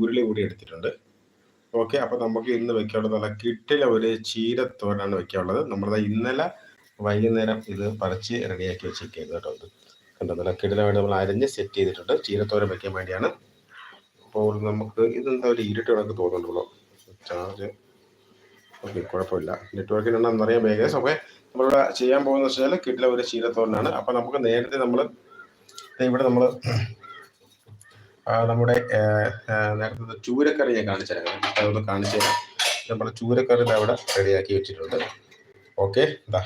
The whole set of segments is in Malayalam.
ഉരുളി കൂടി എടുത്തിട്ടുണ്ട്. ഓക്കെ അപ്പോൾ നമുക്ക് ഇന്ന് വെക്കാനുള്ളത് നല്ല കിട്ടില ഒരു ചീരത്തോരാണ് വെക്കാനുള്ളത്. നമ്മളത് ഇന്നലെ വൈകുന്നേരം ഇത് പറിച്ച് റെഡിയാക്കി വെച്ചിരിക്കുന്നത് കേട്ടോ ഇത്. കണ്ടോ നല്ല കിടില വേണ്ടി നമ്മൾ അരിഞ്ഞ് സെറ്റ് ചെയ്തിട്ടുണ്ട്. ചീരത്തോരൻ വെക്കാൻ വേണ്ടിയാണ്. അപ്പോൾ നമുക്ക് ഇതെന്താ ഒരു ഇരുട്ട് കണക്ക് തോന്നുന്നുണ്ടല്ലോ. ചാർജ് ഓക്കെ കുഴപ്പമില്ല. നെറ്റ്വർക്കിനുണ്ടെന്ന് അറിയാൻ വേഗം ഓക്കെ നമ്മളിവിടെ ചെയ്യാൻ പോകുന്ന വെച്ചാൽ കിട്ടില ഒരു ചീരത്തോരനാണ്. അപ്പോൾ നമുക്ക് നേരത്തെ നമ്മൾ ഇവിടെ നമ്മൾ നമ്മുടെ നേരത്തെ ചൂരക്കറി ഞാൻ കാണിച്ചു തരാം. അതൊന്ന് കാണിച്ചു തരാം. നമ്മുടെ ചൂരക്കറി അവിടെ റെഡിയാക്കി വെച്ചിട്ടുണ്ട്. ഓക്കെ ഇതാ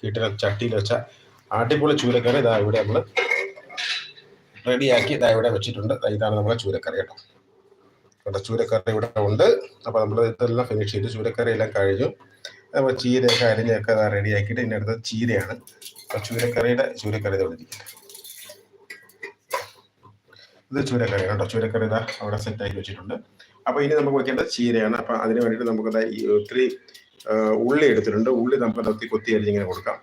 കിട്ടുന്ന ചട്ടിയിൽ വെച്ച ആട്ടിപ്പൊളി ചൂരക്കറി ഇതാ ഇവിടെ നമ്മൾ റെഡിയാക്കി ഇതാ ഇവിടെ വെച്ചിട്ടുണ്ട്. ഇതാണ് നമ്മുടെ ചൂരക്കറി കേട്ടോ. ഇവിടെ ചൂരക്കറി ഇവിടെ ഉണ്ട്. അപ്പോൾ നമ്മൾ ഇതെല്ലാം ഫിനിഷ് ചെയ്തു ചൂരക്കറി എല്ലാം കഴിഞ്ഞു. നമ്മൾ ചീരയൊക്കെ അരിഞ്ഞൊക്കെ റെഡിയാക്കിയിട്ട് ഇതിന്റെ അടുത്ത് ചീരയാണ്. അപ്പോൾ ചൂരക്കറിയുടെ ചൂരക്കറി ഇതോടെ ഇരിക്കട്ടെ ഇത് ചൂരക്കറി കേട്ടോ ചൂരക്കറി ഇതാ അവിടെ സെറ്റ് ആക്കി വെച്ചിട്ടുണ്ട്. അപ്പോൾ ഇനി നമുക്ക് വെക്കേണ്ടത് ചീരയാണ്. അപ്പോൾ അതിന് വേണ്ടിയിട്ട് നമുക്ക് ഈ ഒത്തിരി ഉള്ളി എടുത്തിട്ടുണ്ട്. ഉള്ളി നമുക്ക് നിർത്തി കൊത്തി അരിഞ്ഞിങ്ങനെ കൊടുക്കാം.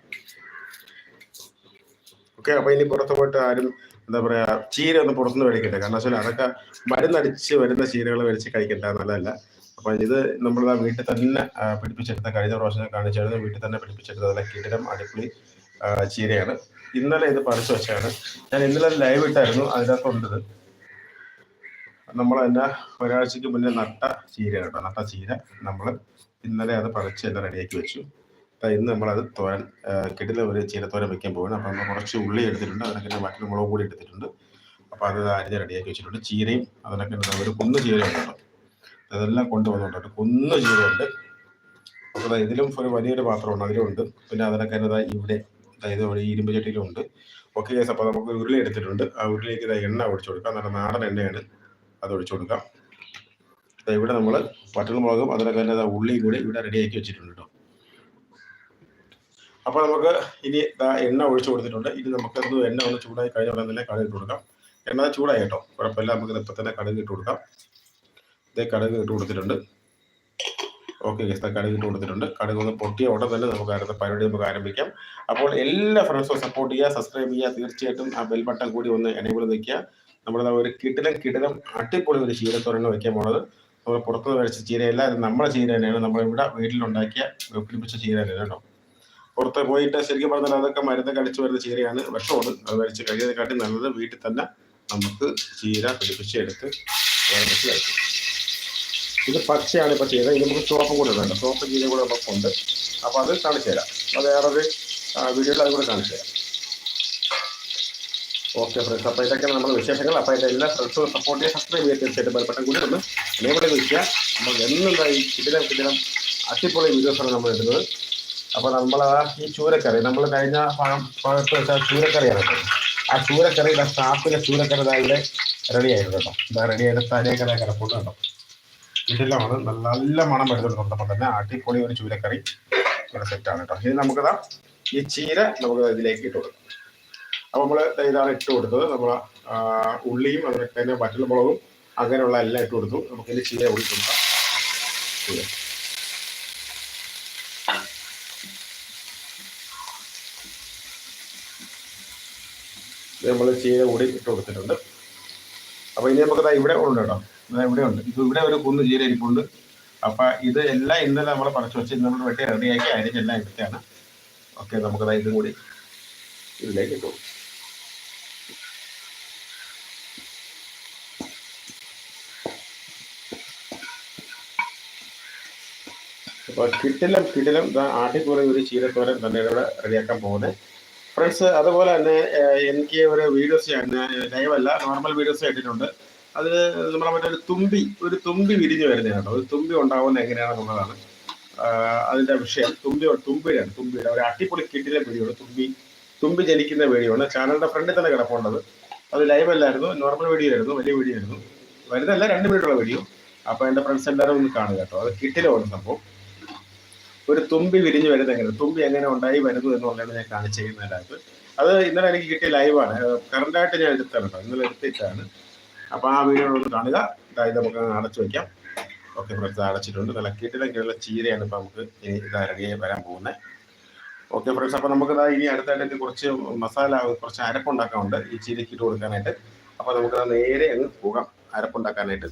ഓക്കെ അപ്പോൾ ഇനി പുറത്ത് പോയിട്ട് ആരും എന്താ പറയാ ചീര ഒന്നും പുറത്തുനിന്ന് മേടിക്കട്ടെ കാരണം വെച്ചാൽ അതൊക്കെ മരുന്നടിച്ച് വരുന്ന ചീരകൾ മേടിച്ച് കഴിക്കണ്ട നല്ലതല്ല. അപ്പൊ ഇത് നമ്മൾ വീട്ടിൽ തന്നെ പിടിപ്പിച്ചെടുത്ത കഴിഞ്ഞ പ്രാവശ്യം കാണിച്ചായിരുന്നു. വീട്ടിൽ തന്നെ പിടിപ്പിച്ചെടുത്ത നല്ല കിടിലം അടിപൊളി ചീരയാണ്. ഇന്നലെ ഇത് പറിച്ചു വെച്ചാണ്. ഞാൻ ഇന്നലെ ലൈവ് ഇട്ടായിരുന്നു. അതിനകത്തുണ്ടത് നമ്മൾ തന്നെ ഒരാഴ്ചക്ക് മുന്നേ നട്ട ചീര കേട്ടോ. നട്ട ചീര നമ്മൾ ഇന്നലെ അത് പറിച്ച് എല്ലാം റെഡിയാക്കി വെച്ചു. ഇന്ന് നമ്മളത് തോരൻ കെട്ടിലെ ഒരു ചീര തോരൻ വെക്കാൻ പോകുന്നത് അപ്പം നമ്മൾ കുറച്ച് ഉള്ളി എടുത്തിട്ടുണ്ട്. അതിനൊക്കെ മറ്റൊരു മുളക് കൂടി എടുത്തിട്ടുണ്ട്. അപ്പോൾ അത് അരിഞ്ഞ് റെഡിയാക്കി വെച്ചിട്ടുണ്ട്. ചീരയും അതിനൊക്കെ ഒരു കുന്ന് ചീര കേട്ടോ. അതെല്ലാം കൊണ്ടുവന്നുണ്ട് കുന്ന് ചീരയുണ്ട്. അപ്പോൾ ഇതിലും ഒരു വലിയൊരു പാത്രമുണ്ട് അതിലുണ്ട്. പിന്നെ അതിനൊക്കെ ഇവിടെ അതായത് ഇവിടെ ഇരുമ്പ് ചട്ടിയിലും ഉണ്ട്. ഓക്കെ കേസ് അപ്പോൾ നമുക്ക് ഉരുളി എടുത്തിട്ടുണ്ട്. ആ ഉരുളിലേക്ക് ഇതാ എണ്ണ ഒഴിച്ചു കൊടുക്കാം. നല്ല നാടൻ എണ്ണയാണ്. അത് ഒഴിച്ചു കൊടുക്കാം. ഇവിടെ നമ്മൾ പച്ചമുളകും അതിനൊക്കെ തന്നെ ഉള്ളിയും കൂടി ഇവിടെ റെഡിയാക്കി വെച്ചിട്ടുണ്ട് കേട്ടോ അപ്പോൾ നമുക്ക് ഇനി എണ്ണ ഒഴിച്ചു കൊടുത്തിട്ടുണ്ട്. ഇനി നമുക്ക് എണ്ണ ഒന്ന് ചൂടായി കഴിഞ്ഞ ഉടനെ തന്നെ കടുക് കൊടുക്കാം. എണ്ണ ചൂടായി കേട്ടോ. കുഴപ്പമില്ല നമുക്ക് ഇപ്പം തന്നെ കടുക് ഇട്ട് കൊടുക്കാം. ഇതേ കടുക് ഇട്ട് കൊടുത്തിട്ടുണ്ട്. ഓക്കെ ഗസ്ത കടുക് ഇട്ട് കൊടുത്തിട്ടുണ്ട്. കടുക് ഒന്ന് പൊട്ടിയ ഉടൻ തന്നെ നമുക്ക് അടുത്ത പരിപാടി നമുക്ക് ആരംഭിക്കാം. അപ്പോൾ എല്ലാ ഫ്രണ്ട്സും സപ്പോർട്ട് ചെയ്യുക സബ്സ്ക്രൈബ് ചെയ്യുക തീർച്ചയായിട്ടും ആ ബെൽ ബട്ടൺ കൂടി ഒന്ന് എനേബിൾ നിൽക്കുക നമ്മുടെ ഒരു കിടിലം കിടിലം അട്ടിപ്പൊളി ഒരു ചീരത്തോരണ് വെക്കാൻ പോണത്. നമ്മൾ പുറത്തുനിന്ന് മേടിച്ച ചീരയല്ല അത് നമ്മുടെ ചീര തന്നെയാണ്. നമ്മളിവിടെ വീട്ടിലുണ്ടാക്കിയ പിടിപ്പിച്ച ചീര തന്നെയാണ് കേട്ടോ. പുറത്ത് പോയിട്ട് ശരിക്കും പറഞ്ഞാൽ അതൊക്കെ മരുന്ന് കടിച്ചു വരുന്ന ചീരയാണ്. വിഷമാണ് അത് കഴിച്ച് കഴിയുന്നതിനെക്കാട്ടി നല്ലത് വീട്ടിൽ തന്നെ നമുക്ക് ചീര പിടിപ്പിച്ചെടുത്ത് മനസ്സിലാക്കി ഇത് പച്ചയാണ് ഇപ്പൊ ചെയ്തത്. ഇത് നമുക്ക് ചുവപ്പും കൂടെ വേണ്ട ചുവപ്പ് ചീര കൂടെ ഉണ്ട്. അപ്പോൾ അത് കാണിച്ചു തരാം. അത് വേറൊരു വീഡിയോയിൽ അത് കൂടെ കാണിച്ചു തരാം. ഓക്കെ ഫ്രണ്ട്സ് അപ്പോൾ ഇതൊക്കെയാണ് നമ്മുടെ വിശേഷങ്ങൾ. അപ്പോൾ ഇതിന്റെ എല്ലാ ഫ്രണ്ട്സും സപ്പോർട്ട് ചെയ്യാൻ സബ്സ്ക്രൈബ് ചെയ്യാൻ തീർച്ചയായിട്ടും. ബലപ്പെട്ടം കൂടി ഒന്ന് വിളിക്കുക നമ്മൾ ഈ കിടിലം കിടിലം അട്ടിപ്പൊളി വീഡിയോസാണ് നമ്മൾ ഇടുന്നത്. അപ്പോൾ നമ്മൾ ആ ഈ ചൂരക്കറി നമ്മൾ കഴിഞ്ഞ ഭാഗത്ത് വെച്ചാൽ ചൂരക്കറിയാണ് ആ ചൂരക്കറി സ്റ്റാഫിലെ ചൂരക്കറി ഇതായിട്ട് റെഡി ആയിരുന്നു കേട്ടോ. ഇതാ റെഡി ആയിട്ട് തലേക്കറി കിടപ്പുണ്ട് കേട്ടോ. ഇതിലാണ് നല്ല നല്ല മണം വരുന്നുണ്ട്. അപ്പം തന്നെ അടിപൊളി ഒരു ചൂരക്കറി ഇവിടെ സെറ്റാണ് കേട്ടോ. ഇനി നമുക്കതാ ഈ ചീര നമുക്ക് ഇതിലേക്ക് ഇട്ട് കൊടുക്കാം. അപ്പോൾ നമ്മൾ ഇതാണ് ഇട്ട് കൊടുത്തത്. നമ്മൾ ഉള്ളിയും അതുപോലെ തന്നെ വറ്റൽ മുളകും അങ്ങനെയുള്ള എല്ലാം ഇട്ട് കൊടുത്തു. നമുക്ക് ഇനി ചീര കൊടുക്കാം നമ്മൾ ചീര കൂടി ഇട്ട് കൊടുത്തിട്ടുണ്ട്. അപ്പോൾ ഇനി നമുക്ക് ഇവിടെ ഉണ്ട് കേട്ടോ. ഇവിടെ ഉണ്ട്. ഇത് ഇവിടെ ഒരു കുന്ന് ചീര ഇരിപ്പുണ്ട്. അപ്പൊ ഇത് എല്ലാം ഇന്നലെ നമ്മൾ പറിച്ചു വെച്ച് നമ്മൾ വെട്ടി റെഡിയാക്കി അരിഞ്ഞെല്ലാം എടുത്താണ് ഓക്കെ നമുക്ക് ഇതും കൂടി ഇതിലേക്ക് ഇട്ടു അപ്പോൾ കിട്ടിലും കിട്ടിലും ആട്ടിക്കൂറി ഒരു ചീരത്തോരൻ തന്നെ ഇവിടെ റെഡിയാക്കാൻ പോകുന്നത് ഫ്രണ്ട്സ് അതുപോലെ തന്നെ എനിക്ക് ഒരു വീഡിയോസ് ലൈവ് അല്ല നോർമൽ വീഡിയോസ് ഇട്ടിട്ടുണ്ട്. അത് നമ്മളെ മറ്റൊരു തുമ്പി ഒരു തുമ്പി വിരിഞ്ഞു വരുന്നതാണ് ഒരു തുമ്പി ഉണ്ടാവുന്ന എങ്ങനെയാണെന്നുള്ളതാണ് അതിന്റെ വിഷയം. തുമ്പി തുമ്പിയാണ് തുമ്പിയുടെ ഒരു അട്ടിപ്പൊളി കിട്ടിലെ വീഡിയോ തുമ്പി തുമ്പി ജനിക്കുന്ന വീഡിയോ ആണ്. ചാനലിന്റെ ഫ്രണ്ടിൽ തന്നെ കിടപ്പുണ്ടത്. അത് ലൈവ് അല്ലായിരുന്നു നോർമൽ വീഡിയോ ആയിരുന്നു വലിയ വീഡിയോ ആയിരുന്നു. വരുന്നല്ല രണ്ട് മിനിറ്റുള്ള വീഡിയോ. അപ്പൊ എന്റെ ഫ്രണ്ട്സ് എല്ലാവരും ഒന്ന് കാണുക കേട്ടോ. അത് കിട്ടിലാണ് സംഭവം. ഒരു തുമ്പി വിരിഞ്ഞു വരുന്നത് എങ്ങനെ തുമ്പി എങ്ങനെ ഉണ്ടായി വരുന്നു എന്നുള്ളതാണ് ഞാൻ കാണിച്ചു ചെയ്യുന്നതിനകത്ത് അത് ഇന്നലെ എനിക്ക് കിട്ടിയ ലൈവാണ് കറണ്ടായിട്ട് ഞാൻ എടുത്താണ് കേട്ടോ. ഇന്നലെ എടുത്തിട്ടാണ്. അപ്പോൾ ആ വീഡിയോ ഒന്ന് കാണുക. ഇതായത് നമുക്ക് അടച്ചു വയ്ക്കാം ഓക്കെ ഫ്രണ്ട്സ് അടച്ചിട്ടുണ്ട്. നല്ല കിട്ടിലെങ്കിലുള്ള ചീരയാണ് ഇപ്പൊ നമുക്ക് ഇനി ഇതാ റെഡിയായി വരാൻ പോകുന്നത് ഓക്കെ ഫ്രണ്ട്സ് അപ്പോൾ നമുക്ക് ഇനി അടുത്തായിട്ട് കുറച്ച് മസാല കുറച്ച് അരപ്പുണ്ടാക്കാനുണ്ട്. ഈ ചീരക്ക് ഇട്ട് കൊടുക്കാനായിട്ട്. അപ്പോൾ നമുക്ക് നേരെ അങ്ങ് പോകാം. അരപ്പുണ്ടാക്കാനായിട്ട്.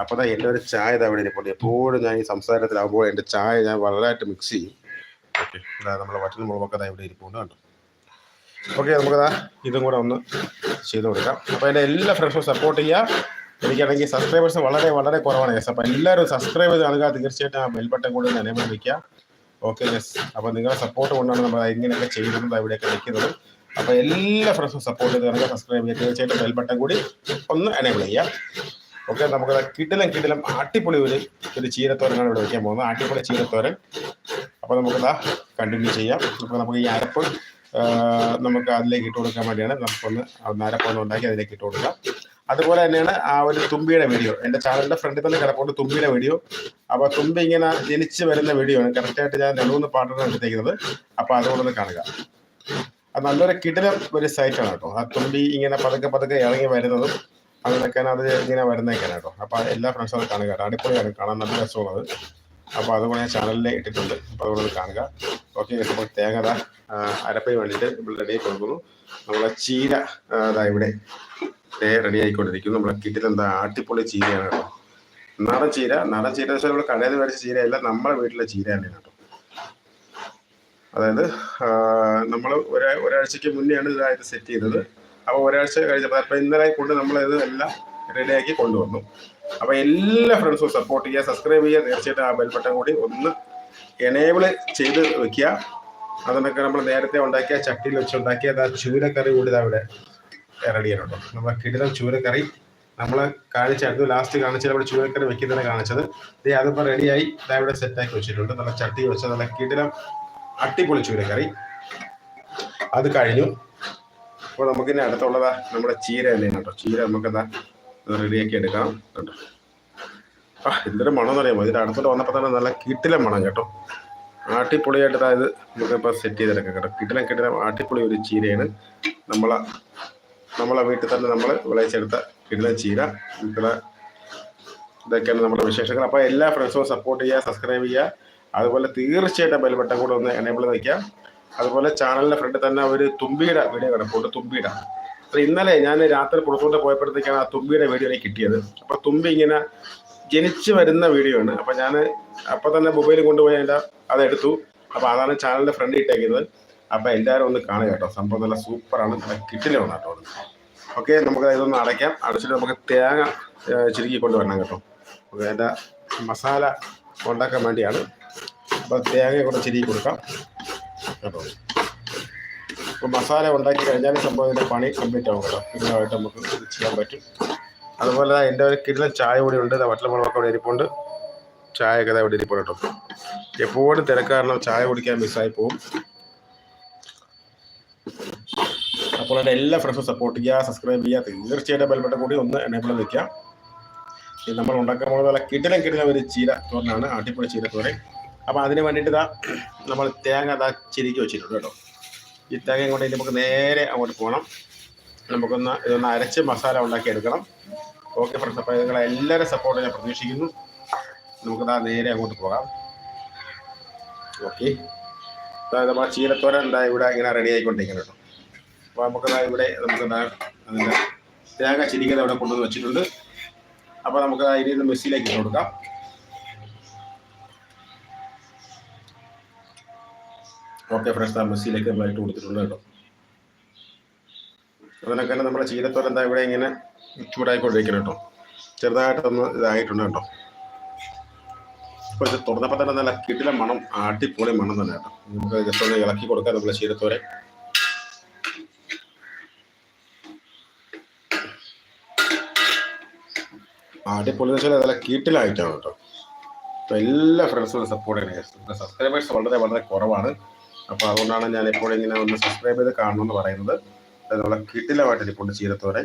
അപ്പോൾ തന്നെ എന്റെ ഒരു ചായ ഇതാ ഇവിടെ ഇരിപ്പുണ്ട്. എപ്പോഴും ഞാൻ ഈ സംസാരത്തിലാകുമ്പോൾ എന്റെ ചായ ഞാൻ വളരെയായിട്ട് മിക്സ് ചെയ്യും. ഓക്കെ ഇതാ നമ്മുടെ വറ്റൽ മുളകൊക്കെ ഞാൻ ഇവിടെ ഇരിപ്പുണ്ട് കണ്ടോ? ഓക്കെ നമുക്കതാ ഇതും കൂടെ ഒന്ന് ചെയ്ത് കൊടുക്കാം. അപ്പോൾ എന്റെ എല്ലാ ഫ്രണ്ട്സും സപ്പോർട്ട് ചെയ്യുക എനിക്കാണെങ്കിൽ സബ്സ്ക്രൈബേഴ്സ് വളരെ വളരെ കുറവാണ് യെസ് അപ്പോൾ എല്ലാവരും സബ്സ്ക്രൈബ് ചെയ്ത് കാണുക. തീർച്ചയായിട്ടും ആ ബെൽബട്ടൺ കൊണ്ട് എനേബിൾ വയ്ക്കുക ഓക്കെ യെസ് അപ്പോൾ നിങ്ങളുടെ സപ്പോർട്ട് കൊണ്ടാണ് നമ്മൾ ഇങ്ങനെയൊക്കെ ചെയ്യുന്നത് ഇവിടെയൊക്കെ വയ്ക്കുന്നത് അപ്പോൾ എല്ലാ ഫ്രണ്ട്സും സപ്പോർട്ട് ചെയ്ത് കാണുക സബ്സ്ക്രൈബ് ചെയ്യുക. തീർച്ചയായിട്ടും ബെൽബട്ടൺ കൂടി ഒന്ന് എനേബിൾ ചെയ്യുക. ഓക്കെ നമുക്ക് കിടിലം കിടിലം അട്ടിപ്പൊളി ഒരു ഒരു ചീരത്തോരനാണ് ഇവിടെ വയ്ക്കാൻ പോകുന്നത്. അട്ടിപ്പൊളി ചീരത്തോരൻ. അപ്പോൾ നമുക്കതാ കണ്ടിന്യൂ ചെയ്യാം. അപ്പോൾ നമുക്ക് ഈ അരപ്പ് നമുക്ക് അതിലേക്ക് ഇട്ട് കൊടുക്കാൻ വേണ്ടിയാണ് നമുക്കൊന്ന് ഒന്ന് അരപ്പൊന്ന് ഉണ്ടാക്കി അതിലേക്ക് ഇട്ട് കൊടുക്കാം. അതുപോലെ തന്നെയാണ് ആ ഒരു തുമ്പിയുടെ വീഡിയോ. എന്റെ ചാനലിന്റെ ഫ്രണ്ടിൽ തന്നെ കിടപ്പുണ്ട് തുമ്പിയുടെ വീഡിയോ. അപ്പോൾ തുമ്പി ഇങ്ങനെ ജനിച്ച് വരുന്ന വീഡിയോ ആണ്. കറക്റ്റായിട്ട് ഞാൻ രണ്ട് മൂന്ന് പാട്ടാണ് എടുത്തേക്കുന്നത്. അപ്പോൾ അതുകൊണ്ടൊന്ന് കാണുക. അത് നല്ലൊരു കിടിലം ഒരു സൈറ്റാണ് കേട്ടോ. ആ തുമ്പി ഇങ്ങനെ പതുക്കെ പതുക്കെ ഇറങ്ങി വരുന്നതും അതിനൊക്കെ അത് ഇങ്ങനെ വരുന്നേക്കാണ് കേട്ടോ. അപ്പോൾ എല്ലാ ഫ്രണ്ട്സും അത് കാണുക. അടിപൊളിയാണ് കാണാൻ നല്ല രസമുള്ളത്. അപ്പോൾ അതുകൊണ്ട് ഞാൻ ചാനലിൽ ഇട്ടിട്ടുണ്ട്. അപ്പോൾ അതുകൊണ്ട് കാണുക. ഓക്കെ അപ്പോൾ തേങ്ങ ദാ, ആ, അരപ്പിന് വേണ്ടിയിട്ട് റെഡി ആയി കൊടുക്കുന്നു നമ്മളെ ചീര അതാ ഇവിടെ റെഡി ആയിക്കൊണ്ടിരിക്കുന്നു. നമ്മളെ കിട്ടിൽ എന്താ? ആട്ടിപ്പൊളി ചീരയാണ് കേട്ടോ. നാടൻ ചീര. നാടൻ ചീര വെച്ചാൽ നമ്മൾ കടയിൽ മേടിച്ച ചീരയല്ല നമ്മുടെ വീട്ടിലെ ചീര തന്നെയാണ് കേട്ടോ. അതായത് നമ്മൾ ഒരാ ഒരാഴ്ചക്ക് മുന്നെയാണ് ഇതായത് സെറ്റ് ചെയ്തത്. അപ്പോൾ ഒരാഴ്ച കഴിഞ്ഞപ്പോൾ അപ്പോൾ ഇന്നലെ കൊണ്ട് നമ്മൾ ഇത് എല്ലാം റെഡിയാക്കി കൊണ്ടുവന്നു. അപ്പോൾ എല്ലാ ഫ്രണ്ട്സും സപ്പോർട്ട് ചെയ്യുക സബ്സ്ക്രൈബ് ചെയ്യുക തീർച്ചയായിട്ടും ആ ബെൽബട്ടൺ കൂടി ഒന്ന് എനേബിൾ ചെയ്ത് വെക്കുക. അതിനൊക്കെ നമ്മൾ നേരത്തെ ഉണ്ടാക്കിയ ചട്ടിയിൽ വെച്ച് ഉണ്ടാക്കിയ ആ ചൂരക്കറി കൂടി അവിടെ റെഡി കേട്ടോ നമ്മൾ കിടിലം ചൂരക്കറി നമ്മൾ കാണിച്ചായിരുന്നു. ലാസ്റ്റ് കാണിച്ച അവിടെ ചൂരക്കറി വെക്കുന്നതാണ് കാണിച്ചത്. ദേ അതിപ്പോൾ റെഡിയായി ഇതാ ഇവിടെ സെറ്റാക്കി വെച്ചിട്ടുണ്ട്. നല്ല ചട്ടി വെച്ച നല്ല കിടിലം അട്ടിപ്പൊളി ചൂരക്കറി. അത് കഴിഞ്ഞു. അപ്പോൾ നമുക്കിനി അടുത്തുള്ളതാ നമ്മുടെ ചീര തന്നെയാണ് കേട്ടോ? ചീര നമുക്കെന്താ റെഡിയാക്കി എടുക്കാം കേട്ടോ. ആ ഇതിന്റെ മണം എന്നറിയാമോ ഇതിന്റെ അടുത്തോട്ട് വന്നപ്പോൾ തന്നെ നല്ല കിട്ടിലെ മണം കേട്ടോ. ആട്ടിപ്പൊളിയായിട്ട് അതായത് നമുക്കിപ്പോൾ സെറ്റ് ചെയ്തെടുക്കാം കേട്ടോ. കിട്ടിലം കിട്ടിലം ആട്ടിപ്പൊളി ഒരു ചീരയാണ്. നമ്മളെ നമ്മളെ വീട്ടിൽ തന്നെ നമ്മൾ വിളയിച്ചെടുത്ത കിട്ടിലെ ചീര. നമുക്കുള്ള ഇതൊക്കെയാണ് നമ്മുടെ വിശേഷങ്ങൾ. അപ്പോൾ എല്ലാ ഫ്രണ്ട്സും സപ്പോർട്ട് ചെയ്യുക സബ്സ്ക്രൈബ് ചെയ്യുക. അതുപോലെ തീർച്ചയായിട്ടും ബെൽബട്ടം കൂടെ ഒന്ന് എനേബിൾ വയ്ക്കുക അതുപോലെ ചാനലിന്റെ ഫ്രണ്ടിൽ തന്നെ ഒരു തുമ്പിയുടെ വീഡിയോ കിടപ്പുണ്ട് തുമ്പിയുടെ. അപ്പോൾ ഇന്നലെ ഞാൻ രാത്രി പുറത്തോട്ട് പോയപ്പോഴത്തേക്കാണ് ആ തുമ്പിയുടെ വീഡിയോ എനിക്ക് കിട്ടിയത്. അപ്പോൾ തുമ്പി ഇങ്ങനെ ജനിച്ച് വരുന്ന വീഡിയോ ആണ്. അപ്പോൾ ഞാൻ അപ്പോൾ തന്നെ മൊബൈൽ കൊണ്ടുപോയി അതിന്റെ അതെടുത്തു അപ്പോൾ അതാണ് ചാനലിന്റെ ഫ്രണ്ട് ഇട്ടേക്കുന്നത്. അപ്പോൾ എല്ലാവരും ഒന്ന് കാണുക കേട്ടോ. സംഭവം നല്ല സൂപ്പറാണ് നല്ല കിട്ടിലാണ് കേട്ടോ ഓക്കെ നമുക്ക് ഇതൊന്ന് അടയ്ക്കാം. അടച്ചിട്ട് നമുക്ക് തേങ്ങ ചുരുക്കി കൊണ്ടുവരണം കേട്ടോ. അതിന്റെ മസാല ഉണ്ടാക്കാൻ വേണ്ടിയാണ്. അപ്പോൾ തേങ്ങ കൂടെ ചിരുക്കി കൊടുക്കാം. അപ്പോൾ മസാല ഉണ്ടാക്കി കഴിഞ്ഞാൽ സംഭവം പണി കംപ്ലീറ്റ് ആവും കേട്ടോ. ഇതിനായിട്ട് നമുക്ക് ചെയ്യാൻ പറ്റും. അതുപോലെ എന്റെ ഒരു കിരുന്ന ചായ കൂടി ഉണ്ട്. വട്ടലമുളകൊക്കെ ഇവിടെ ഇരിപ്പുണ്ട്. ചായയൊക്കെ ഒക്കെ ഇവിടെ ഇരിപ്പുണ്ട് കേട്ടോ. എപ്പോഴും തിരക്കാരണം ചായ കുടിക്കാൻ മിസ്സായി പോവും. അപ്പോൾ എന്റെ എല്ലാ ഫ്രണ്ട്സും സപ്പോർട്ട് ചെയ്യുക സബ്സ്ക്രൈബ് ചെയ്യുക. തീർച്ചയായിട്ടും ബെൽബട്ട കൂടി ഒന്ന് എനേബിൾ വെക്കുക. നമ്മൾ ഉണ്ടാക്കാൻ പോകുന്ന നല്ല കിടിലം കിടിലം ഒരു ചീര തോരനാണ്. അടിപൊളി ചീര തോരൻ അപ്പോൾ അതിന് വേണ്ടിയിട്ട് ഇതാ നമ്മൾ തേങ്ങ ഇതാ ചിരിക്കി വെച്ചിട്ടുണ്ട് കേട്ടോ. ഈ തേങ്ങ കൊണ്ട് ഇനി നമുക്ക് നേരെ അങ്ങോട്ട് പോകണം. നമുക്കൊന്ന് ഇതൊന്ന് അരച്ച് മസാല ഉണ്ടാക്കി എടുക്കണം. ഓക്കെ ഫ്രണ്ട്സ് അപ്പോൾ നിങ്ങളെ എല്ലാവരും സപ്പോർട്ട് ഞാൻ പ്രതീക്ഷിക്കുന്നു. നമുക്കിതാ നേരെ അങ്ങോട്ട് പോകാം. ഓക്കെ അതായത് നമ്മുടെ ചീരത്തോരൻ എന്താ ഇവിടെ ഇങ്ങനെ റെഡി ആയിക്കൊണ്ടിരിക്കുന്നത് കേട്ടോ. അപ്പോൾ നമുക്കിതാ ഇവിടെ നമുക്കിതാ അതിന്റെ തേങ്ങ ചിരിക്കുന്നത് ഇവിടെ കൊണ്ടുവന്ന് വെച്ചിട്ടുണ്ട്. അപ്പോൾ നമുക്ക് അതിൽ നിന്ന് മെസ്സിലേക്ക് കൊടുക്കാം. ഓക്കെ ഫ്രഷ് താമസിയിലേക്ക് നമ്മളായിട്ട് കൊടുത്തിട്ടുണ്ട് കേട്ടോ. അതിനൊക്കെ തന്നെ നമ്മുടെ ചീരത്തോല എന്താ ഇവിടെ ഇങ്ങനെ ചൂടായിക്കൊണ്ടിരിക്കണം കേട്ടോ. ചെറുതായിട്ടൊന്ന് ഇതായിട്ടുണ്ട് കേട്ടോ. ഇപ്പോൾ ഇത് തുറന്നപ്പോൾ തന്നെ നല്ല കിട്ടിലെ മണം ആട്ടിപ്പൊളി മണം തന്നെ കേട്ടോ. നമുക്ക് ജസ്റ്റ് ഒന്ന് ഇളക്കി കൊടുക്കാം നമ്മുടെ ചീരത്തോരെ ആട്ടിപ്പൊളി എന്ന് വെച്ചാൽ നല്ല കീട്ടിലായിട്ടാണ് കേട്ടോ. എല്ലാ ഫ്രണ്ട്സും സപ്പോർട്ട് ചെയ്യണേ. സബ്സ്ക്രൈബേഴ്സ് വളരെ വളരെ കുറവാണ്. അപ്പോൾ അതുകൊണ്ടാണ് ഞാൻ എപ്പോഴും ഇങ്ങനെ ഒന്ന് സബ്സ്ക്രൈബ് ചെയ്ത് കാണണമെന്ന് പറയുന്നത്. അതുപോലെ കിട്ടിലമായിട്ട് ഇരിപ്പുണ്ട് ചീരത്തോരൻ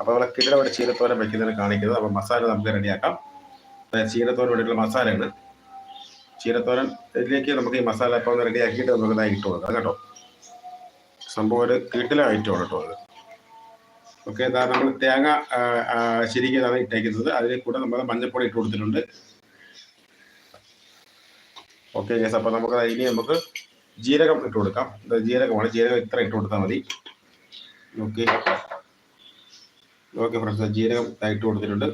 അപ്പോൾ നമ്മളെ കിട്ടിലമായിട്ട് ചീരത്തോരൻ വെക്കുന്നതിന് കാണിക്കുന്നത് അപ്പോൾ മസാല നമുക്ക് റെഡിയാക്കാം. ചീരത്തോരൻ വേണ്ടിയിട്ടുള്ള മസാലയാണ്. ചീരത്തോരൻ ഇതിലേക്ക് നമുക്ക് ഈ മസാല ഇപ്പോൾ ഒന്ന് റെഡി ആക്കിയിട്ട് നമുക്ക് ഇതായി ഇട്ട് കൊടുക്കാം കേട്ടോ. സംഭവം ഒരു കിട്ടിലായിട്ടാണ് കേട്ടോ അത്. ഓക്കെ ഇതാ നമ്മൾ തേങ്ങ ശരിക്കും ഇതാണ് ഇട്ടേക്കുന്നത്. അതിൽ കൂടെ നമ്മൾ മഞ്ഞപ്പൊടി ഇട്ട് കൊടുത്തിട്ടുണ്ട്. ഓക്കെ അപ്പോൾ നമുക്ക് ഇനി നമുക്ക് ജീരകം ഇട്ട് കൊടുക്കാം. ജീരകമാണ്. ജീരകം ഇത്ര ഇട്ട് കൊടുത്താൽ മതി. ഓക്കെ ഓക്കെ ഫ്രണ്ട്സ് ജീരകം ഇട്ട് കൊടുത്തിട്ടുണ്ട്.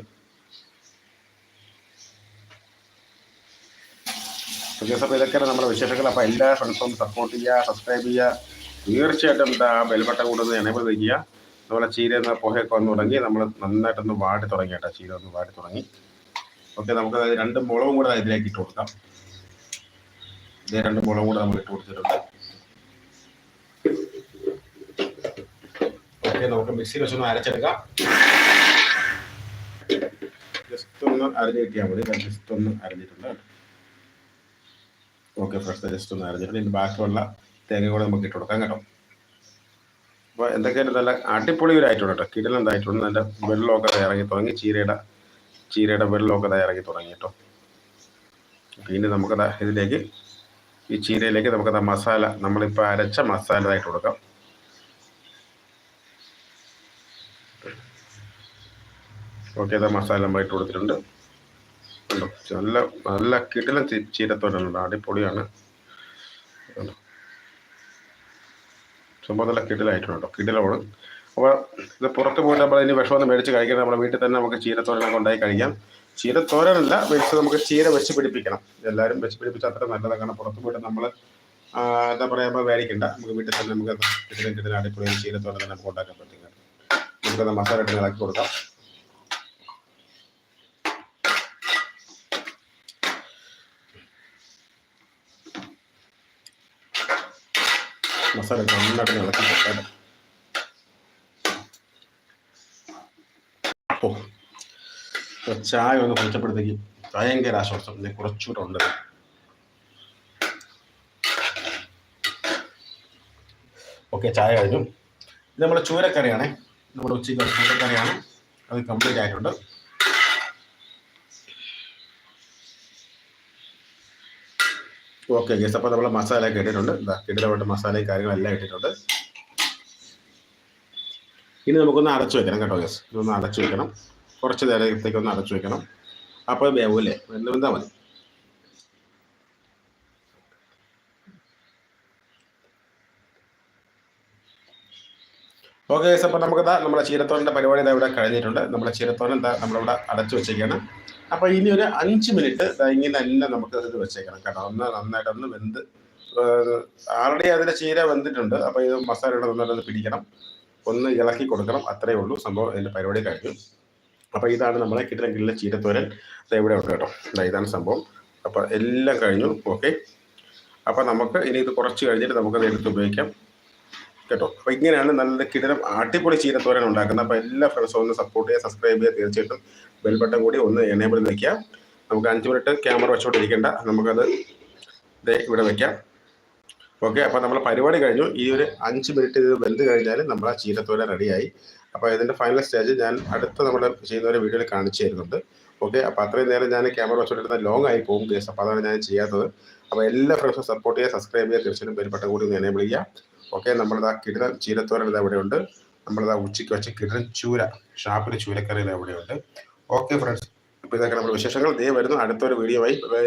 ഓക്കെ അപ്പോൾ ഇതൊക്കെയാണ് നമ്മുടെ വിശേഷങ്ങൾ. അപ്പോൾ എല്ലാ ഫ്രണ്ട്സും സപ്പോർട്ട് ചെയ്യുക സബ്സ്ക്രൈബ് ചെയ്യുക. തീർച്ചയായിട്ടും എന്താ ബെൽബട്ട കൂടുന്നത് എനേബിൾ ചെയ്യുക. അതുപോലെ ചീര എന്ന പുഹയൊക്കെ വന്ന് തുടങ്ങി. നമ്മൾ നന്നായിട്ടൊന്ന് വാടി തുടങ്ങി കേട്ടോ. ചീര ഒന്ന് വാടി തുടങ്ങി. ഓക്കെ നമുക്ക് രണ്ട് മുളകും കൂടെ ഇതിലേക്ക് ഇട്ട് കൊടുക്കാം. ഇതേ രണ്ട് മുളകും കൂടെ നമ്മൾ ഇട്ട് കൊടുത്തിട്ടുണ്ട്. നമുക്ക് മിക്സിയിൽ വെച്ചൊന്ന് അരച്ചെടുക്കാം. ജസ്റ്റ് ഒന്ന് അരഞ്ഞ് കിട്ടിയാൽ മതി. ജസ്റ്റ് ഒന്ന് അരഞ്ഞിട്ടുണ്ട്. ഓക്കെ ഫ്രഷ് ജസ്റ്റ് ഒന്ന് അരഞ്ഞിട്ടുണ്ട്. ഇനി ബാക്കിയുള്ള തേങ്ങ കൂടെ നമുക്ക് ഇട്ട് കൊടുക്കാം കേട്ടോ. അപ്പോൾ എന്തൊക്കെയായിട്ട് നല്ല അടിപൊളി ഒരു ആയിട്ടുണ്ട് കേട്ടോ. കിടലം എന്തായിട്ടുണ്ട് നല്ല വെള്ളമൊക്കെ ഇറങ്ങി തുടങ്ങി. ചീരയുടെ ചീരയുടെ വെള്ളമൊക്കെ ഇറങ്ങി തുടങ്ങി കേട്ടോ. ഇനി നമുക്കത് ഇതിലേക്ക് ഈ ചീരയിലേക്ക് നമുക്ക് മസാല നമ്മളിപ്പോൾ അരച്ച മസാല ആയിട്ട് കൊടുക്കാം. ഓക്കെ ഇതാ മസാല നമ്മൾ ഇട്ട് കൊടുത്തിട്ടുണ്ട്. കണ്ടോ? നല്ല നല്ല കിടിലൻ ചീരത്തോലുണ്ട് അടിപൊളിയാണ്. കണ്ടോ? സംഭവം നല്ല കിടിലായിട്ടുണ്ട് കിടിലാണ് അപ്പോൾ ഇത് പുറത്ത് പോയിട്ട് നമ്മൾ ഇനി വിഷമൊന്നും മേടിച്ച് കഴിക്കണം നമ്മുടെ വീട്ടിൽ തന്നെ നമുക്ക് ചീരത്തോരനൊക്കെ ഉണ്ടായി കഴിക്കാം. ചീരത്തോരനല്ല വെച്ച് നമുക്ക് ചീര വെച്ച് പിടിപ്പിക്കണം. എല്ലാവരും വെച്ച് പിടിപ്പിച്ചാൽ അത്ര നല്ലതാണ് കാരണം പുറത്ത് പോയിട്ട് നമ്മൾ എന്താ പറയുമ്പോൾ വേടിക്കണ്ട. നമുക്ക് വീട്ടിൽ തന്നെ നമുക്ക് ഇതിനെ കിടിലൻ അടിപൊളി തോരൻ തന്നെ നമുക്ക് ഉണ്ടാക്കാൻ പറ്റും നമുക്കത് മസാല ഇട്ട് ഇളക്കി കൊടുക്കാം. മസാല നന്നായിട്ട് ഇളക്കി കൊടുക്കാം. ചായ ഒന്ന് കുടിച്ചപ്പോഴത്തേക്ക് ഭയങ്കര ആശ്വാസം. കുറച്ചുകൂടെ ഉണ്ട്. ഓക്കെ ചായ കഴിഞ്ഞു. ഇത് നമ്മുടെ ചൂരക്കറിയാണേ. നമ്മുടെ ഉച്ചയ്ക്ക് ചൂരക്കറിയാണ്. അത് കംപ്ലീറ്റ് ആയിട്ടുണ്ട്. ഓക്കെ ഗസ് അപ്പോൾ നമ്മൾ ഒക്കെ ഇട്ടിട്ടുണ്ട്. എന്താ കിടിലമായിട്ട് മസാലയും കാര്യങ്ങളെല്ലാം ഇട്ടിട്ടുണ്ട്. ഇനി നമുക്കൊന്ന് അടച്ചു വെക്കണം കേട്ടോ ഗസ് ഇതൊന്ന് അടച്ചു വെക്കണം. കുറച്ച് നേരത്തേക്ക് ഒന്ന് അടച്ചു വെക്കണം. അപ്പോൾ വേവൂല്ലേ എന്ന് വെന്താൽ മതി. ഓക്കെ അപ്പോൾ നമുക്ക് നമ്മുടെ ചീരത്തോരന്റെ പരിപാടി ഇതാ ഇവിടെ കഴിഞ്ഞിട്ടുണ്ട്. നമ്മുടെ ചീരത്തോരൻ എന്താ നമ്മളിവിടെ അടച്ചു വെച്ചേക്കാണ് അപ്പോൾ ഇനി ഒരു അഞ്ച് മിനിറ്റ് ഇങ്ങനെ തന്നെ നമുക്ക് ഇത് വെച്ചേക്കണം കേട്ടോ. ഒന്ന് നന്നായിട്ടൊന്ന് വെന്ത് ആൾറെഡി അതിന്റെ ചീര വെന്തിട്ടുണ്ട്. അപ്പോൾ ഇത് മസാലയുടെ നന്നായിട്ടൊന്ന് പിടിക്കണം. ഒന്ന് ഇളക്കി കൊടുക്കണം. അത്രയേ ഉള്ളൂ. സംഭവം അതിന്റെ പരിപാടി കഴിഞ്ഞു. അപ്പോൾ ഇതാണ് നമ്മളെ കിട്ടുന്ന ചീരത്തോരൻ. ഇവിടെ ഉണ്ട് കേട്ടോ. ഇതാണ് സംഭവം. അപ്പോൾ എല്ലാം കഴിഞ്ഞു. ഓക്കെ. അപ്പോൾ നമുക്ക് ഇനി ഇത് കുറച്ച് കഴിഞ്ഞിട്ട് നമുക്കത് എടുത്ത് ഉപയോഗിക്കാം. കേട്ടോ. അപ്പോൾ ഇങ്ങനെയാണ് നല്ല കിടനം അടിപൊളി ചീരത്തോരൻ ഉണ്ടാക്കുന്നത്. അപ്പോൾ എല്ലാ ഫ്രണ്ട്സും ഒന്ന് സപ്പോർട്ട് ചെയ്യുക സബ്സ്ക്രൈബ് ചെയ്യുക തീർച്ചയായിട്ടും. ബെൽ ബട്ടൺ കൂടി ഒന്ന് എനേബിൾ വയ്ക്കുക നമുക്ക് അഞ്ച് മിനിറ്റ് ക്യാമറ വെച്ചോണ്ടിരിക്കേണ്ട. നമുക്കത് ഇവിടെ വെക്കാം. ഓക്കെ. അപ്പോൾ നമ്മൾ പരിപാടി കഴിഞ്ഞു. ഈ ഒരു അഞ്ച് മിനിറ്റ് ഇത് വെന്ത് കഴിഞ്ഞാൽ നമ്മൾ ആ ചീരത്തോരൻ റെഡിയായി അപ്പോൾ ഇതിന്റെ ഫൈനൽ സ്റ്റേജ് ഞാൻ അടുത്ത നമ്മൾ ചെയ്യുന്ന ഒരു വീഡിയോയിൽ കാണിച്ചു തരുന്നുണ്ട്. ഓക്കെ അപ്പോൾ അത്രയും നേരം ഞാൻ ക്യാമറ വെച്ചോണ്ടിരുന്ന ലോങ് ആയി പോകും കേസ് അപ്പോൾ അതാണ് ഞാൻ ചെയ്യാത്തത്. അപ്പോൾ എല്ലാ ഫ്രണ്ട്സും സപ്പോർട്ട് ചെയ്യുക സബ്സ്ക്രൈബ് ചെയ്യുക തീർച്ചയായും ബെൽബട്ട കൂടി ഒന്ന് എനേബിൾ ചെയ്യുക. ഓക്കെ നമ്മളത് ആ കിടൻ ചീരത്തോരൻ എവിടെയുണ്ട് ആ ഉച്ചയ്ക്ക് വെച്ച കിടൻ ചൂര ഷാപ്പിൽ ചൂരക്കറി ഇത് എവിടെയുണ്ട് ഓക്കെ ഫ്രണ്ട്സ് ഇപ്പോൾ ഇതൊക്കെ നമ്മുടെ വിശേഷങ്ങൾ. ദേ വരുന്നു അടുത്തൊരു വീഡിയോ ആയി. ബൈ